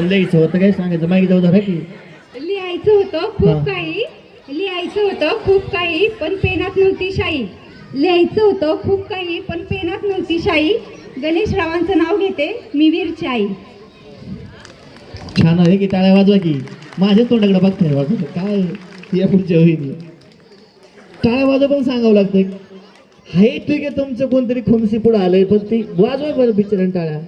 लिहायचं होतं काय सांगायचं? मागे जाऊ धरा की. लिहायचं होतं हा. खूप काही. लिहायचं होतं खूप काही पण पेनात नव्हती शाई. लिहायचं होतं खूप काही पण पेनात नव्हती शाई. गणेश रावांचं नाव घेते मी वीरची आई. छान आहे की टाळ्या वाजवा की. माझ्या तोंडाकडे बघताय वाजवा काय या पुढच्या होईल टाळ्या वाजवा पण सांगावं लागतं. हाय ठीक आहे तुमचं कोणतरी खुमसी पुढे आलंय पण ती वाजवा बरं बिचाऱ्यानं टाळ्या.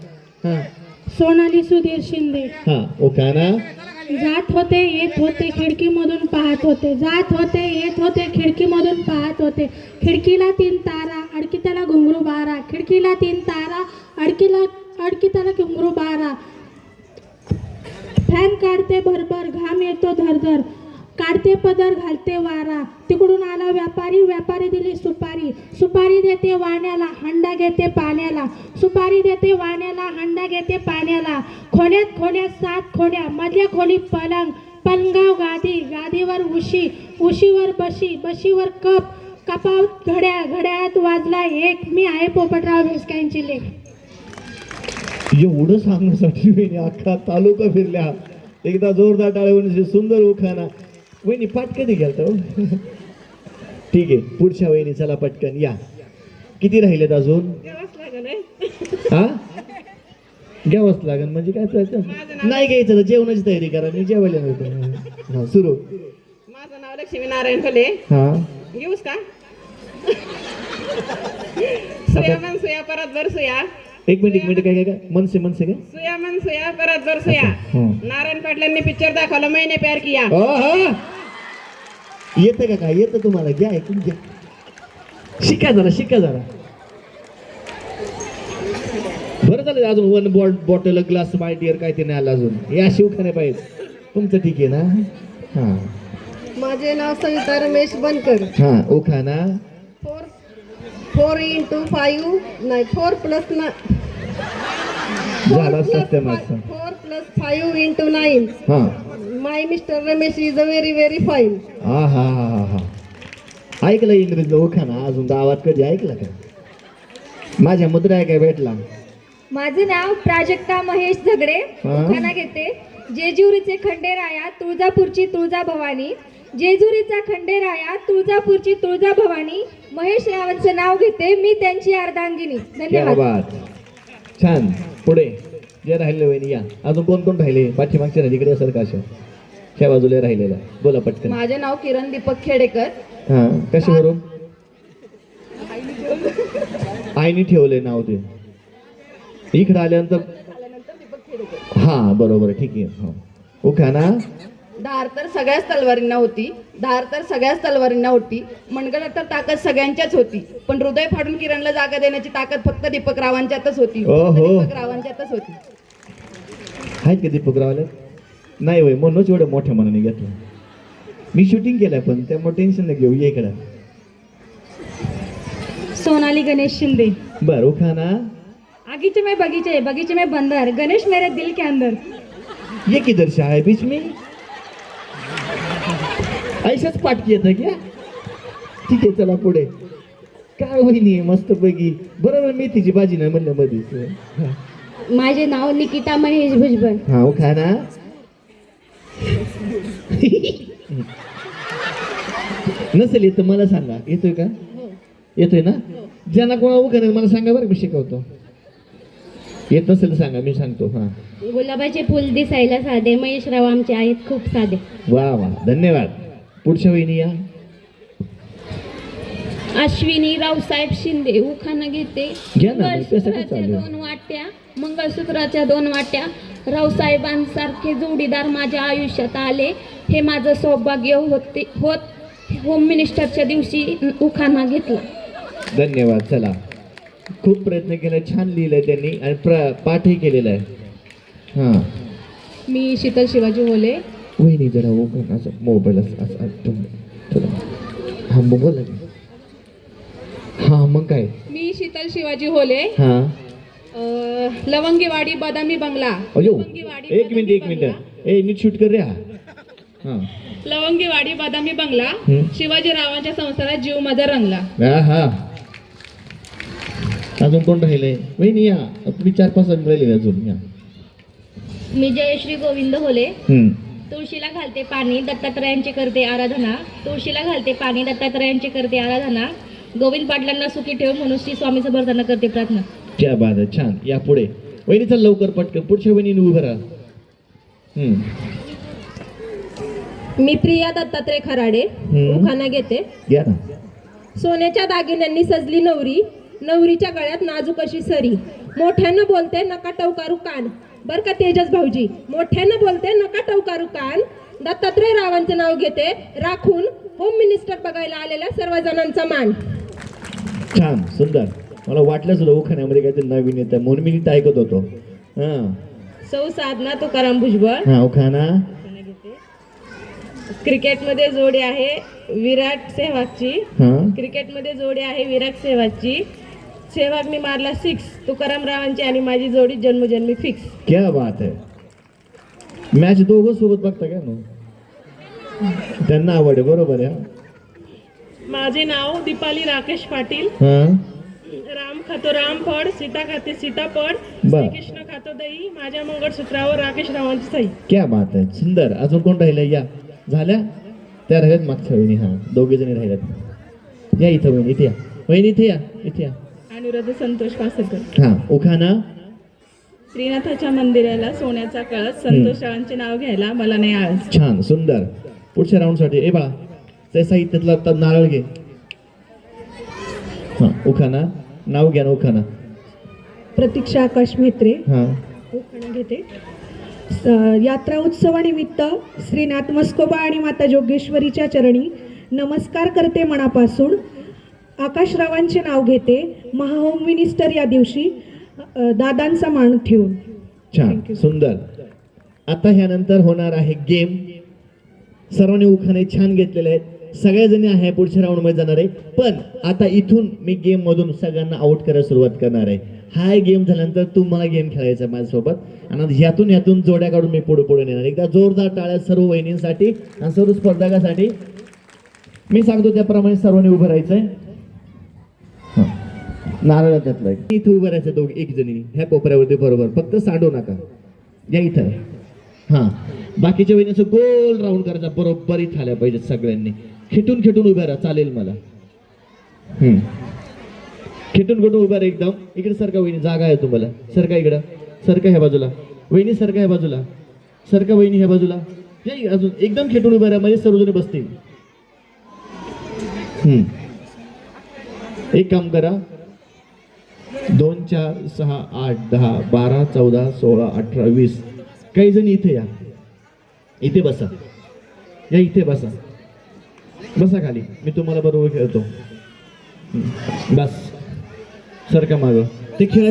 हा. सोनाली सुधीर शिंदे. हा ओका ना जात होते येत होते खिडकीमधून पाहत होते. जात होते येत होते खिडकीमधून पाहत होते. खिडकीला तीन तारा अडकी त्याला घुंगरू बारा. खिडकीला तीन तारा अडकीला अडकी त्याला घुंगरू बारा. फॅन काढते भरभर घाम येतो धरधर. काढते पदर घालते वारा. तिकडून आला व्यापारी व्यापारी दिली सुपारी. सुपारी देते वाण्याला हंडा घेते पाण्याला. सुपारी देते वाण्याला हंडा घेते पाण्याला. खोल्यात खोल्यात सात खोल्या मधल्या खोली पलंग. पलंगाव गादी गादीवर उशी उशीवर बशी बशीवर कप. कपात घड्या घड्याळात वाजला एक. मी आहे पोपटराव भेसकांची लेख. एवढं सांगण्यासाठी मी अख्खा तालुका फिरल्या एकदा जोरदार टाळ्या सुंदर उखाना वहिनी पाठ कधी गेलता हो? ठीक आहे पुढच्या वहिनी चला पटकन या. किती राहिलेत अजून? हा? घ्यावंच लागेल म्हणजे काय करायचं? नाही घ्यायचं तर जेवणाची तयारी करा मी जेवायला नव्हतं हा सुरू. माझं नाव लक्ष्मी नारायण फले. हा. घेऊस का? सुया मन सुया परत सुया. एक मिनिट एक मिनिट काय काय काय? मनसे मनसे काय सुया मन सुया परत बर सुया. नारायण पाटलांनी पिक्चर दाखवलं मैंने प्यार किया. येतं का काय? येतं तुम्हाला. घ्या ऐकून घ्या. शिका जरा शिका जरा. बरं झालं अजून one bot bottle glass my dear काय ते नाही आलं अजून. या शिवखाने पाहिजे तुमचं ठीक आहे ना? हा. माझे नाव सविता रमेश बनकर. हा ओखाना फोर फोर इंटू फाईव्ह नाही फोर प्लस ना झाला सत्य माझं four plus five into nine हा. My mister Ramesh is a very very fine हा हा हा हा हा. ऐकलं इंग्रजी ओखाना अजून गावात कधी ऐकलं का? माझ्या मुद्रा काय भेटला? माझं नाव प्राजक्ता महेश झगडे. हा? उखाणा घेते. जेजुरीचे खंडेराया तुळजापूरची तुळजा भवानी जेजुरीचा खंडेराया तुळजापूरची तुळजा भवानी महेश रावांचं नाव घेते. मी त्यांची अर्धांगिनी. क्या धन्यवाद. बात. छान. पुढे. जे राहिले वहिनी या. अजून कोण कोण राहिले? पाठीमागच्या ना तिकडे सर काश ह्या बाजूला राहिलेला बोला पटकन. माझे नाव किरण दीपक खेडेकर. हा कशावरून? आईने ठेवले नाव ते. इकडे आल्यानंतर हा बरोबर ठीक आहे. हो. ओके ना. धार तर सगळ्याच तलवारींना होती. धार तर सगळ्याच तलवारींना होती. मनगडात तर ताकद सगळ्यांच्याच होती. पण हृदय फाडून किरणला जागा देण्याची ताकद फक्त दीपक रावांच्यातच होती ओहो. दीपक रावांच्यातच होती. आहेत का दीपक रावले नाही होय म्हणूनच एवढं मोठ्या मनाने घेतलं. मी शूटिंग केलंय पण त्यामुळे टेन्शन नाही घेऊ ये इकडं. सोनाली गणेश शिंदे. बर ओखा ना. आगीचे में बगीचे बगीचे में बंदर. गणेश मेरे दिल के अंदर. ये किधर से आए बीच में? ऐसाच पाठ येतं क्या? ठीक आहे चला पुढे. काय वहिनी मस्त पैकी. बरोबर मेथीची भाजी नाही म्हणलं मध्येच हा. माझे नाव निकिता महेश भुजबळ. हा हो खा ना. नसेल येतं मला सांगा. येतोय का? येतोय ना? ज्यांना कोणा उखाणे मला सांगा बरं मी शिकवतो. येत नसेल सांगा मी सांगतो. हा. गुलाबाचे फुल दिसायला साधे महेशराव आमचे आहेत खूप साधे. वा वा. धन्यवाद. पुढच्या वहिनी या. अश्विनी रावसाहेब शिंदे उखाणा घेते. घ्या ना, मग त्यासाठी मंगळसूत्राच्या चालू आहे. दोन वाट्या मंगळसूत्राच्या दोन वाट्या रावसाहेबांसारखे जोडीदार माझ्या आयुष्यात आले. हे माझं सौभाग्य होते होत होम मिनिस्टरच्या दिवशी उखाणा घेतला. धन्यवाद चला. खूप प्रयत्न केला छान लिहिलंय त्यांनी आणि प्र पाठही केलेला आहे. हां. मी शीतल शिवाजी होले वहिनी जरा ओपन असं मोबाईल असं असं थोडं हां मग बोला की. हां मग काय? मी शीतल शिवाजी होले हां. लवंगीवाडी बदामी बंगला. अयो लवंगीवाडी एक मिनिट एक बदामी मिनिट. ए नीट शूट कर रे हा. हां. लवंगीवाडी बदामी बंगला. हं. शिवाजीरावांच्या संसारात जीव माझा रंगला. हा अजून कोण राहिले? वहिनी या. तुम्ही चार पाच जण राहिले अजून या. मी जयश्री गोविंद होले. तुळशीला घालते पाणी दत्तात्रयांची करते आराधना. तुळशीला घालते पाणी दत्तात्रयांची करते आराधना. गोविंद पाटलांना सुखी ठेव म्हणून श्री स्वामी समर्थांना करते प्रार्थना. क्या बात आहे छान. या पुढे. वहिनी चल लवकर पटकन. पुढच्या वहिनी उभं राहा. मी प्रिया दत्तात्रय खराडे. उखाणा घेते. ना. सोन्याच्या दागिन्यांनी सजली नवरी. नवरीच्या गळ्यात नाजूक अशी सरी. मोठ्यानं बोलते नका टवकारू कान. बर का तेजस भाऊजी? मोठ्यानं बोलते नका टवकारू कान. दत्तात्रय रावांचं नाव घेते. राखून होम मिनिस्टर बघायला आलेल्या सर्व जणांचा मान. छान. सुंदर. मला वाटलं सुद्धा उखाण्यामध्ये काहीतरी नवीन येतं म्हणून मी नीट ऐकत होतो. हा. सौ साधना तुकाराम भुजबळ. हा उखाणा. क्रिकेटमध्ये जोडी आहे विराट सेहवागची. हा. क्रिकेटमध्ये जोडी आहे विराट सेहवागची. सेहवागने मारला सिक्स तुकाराम रावांची आणि माझी जोडी जन्मजन्मी फिक्स क्या बात आहे. मॅच दोघं सोबत बघता का? ना त्यांना आवड आहे बरोबर आहे. माझे नाव दीपाली राकेश पाटील. हा. खातो राम फड सीता खाते सीताफळ बर. कृष्ण खातो दही माझ्या मंगळसूत्रावर राकेश रावांची सही क्या बात आहे. सुंदर. अजून कोण राहिलं या. झाल्या? त्या राहिल्यात मागच्या वहिनी हा. दोघे जणी राहिल्यात. या इथं वहिनी इथे या. वहिनी इथे या. इथे या. अनुराध संतोष पासरकर. हा. उखाणा श्रीनाथाच्या मंदिराला सोन्याचा कळस संतोष रावांचे नाव घ्यायला मला नाही आळस. छान. सुंदर. पुढच्या राऊंडसाठी ए बाळा ते साहित्यातला आता नारळ घे. हा. उखाणा नाव घ्या ना उखाणा प्रतीक्षा आकाश म्हेत्रे. हा. घेते. स- यात्रा उत्सवानिमित्त श्रीनाथ मस्कोबा आणि माता जोगेश्वरीच्या चरणी नमस्कार करते मनापासून. आकाशरावांचे नाव घेते महाहोम मिनिस्टर या दिवशी अ, दादांचा मान ठेवून. छान सुंदर. आता ह्यानंतर होणार आहे गेम. सर्वांनी उखाणे छान घेतलेले आहेत. सगळ्याजणी आहे पुढच्या राऊंडमध्ये जाणार आहे. पण आता इथून मी गेममधून सगळ्यांना आउट करायला सुरुवात करणार आहे. हा गेम झाल्यानंतर तुम्हाला गेम खेळायचा आहे माझ्यासोबत. आणि ह्यातून ह्यातून जोड्या काढून मी पुढे पुढे नेणार. एकदा जोरदार टाळ्या सर्व वहिनींसाठी आणि सर्व स्पर्धकासाठी. मी सांगतो त्याप्रमाणे सर्वांनी उभं राहायचंय. हं. नारळ त्यातलं इथे उभं राहायचं दोघ एक जणी. ह्या कोपऱ्यावरती बरोबर. फक्त सांडू नका. या इथं. हां. बाकीच्या वहिनीचं गोल राऊंड करायचा बरोबर इथं आल्या पाहिजेत सगळ्यांनी. खेटून खेटून उभ्या राहा चालेल मला. खेटून खेटून उभ्या राहा एकदम. इकडे सरका वहिनी जागा आहे तुम्हाला. सरका इकडं. सरका ह्या बाजूला. वहिनी सरका ह्या बाजूला. सरका वहिनी ह्या बाजूला. अजून एकदम खेटून उभ्या राहा म्हणजे सर्वजण बसतील. एक काम करा. दोन चार सहा आठ दहा बारा चौदा सोळा अठरा वीस. काही जण इथे या. इथे बसा. या इथे बसा. बसा खाली. मी तुम्हाला बरोबर खेळतो. बस. सरका मागं. ते खेळ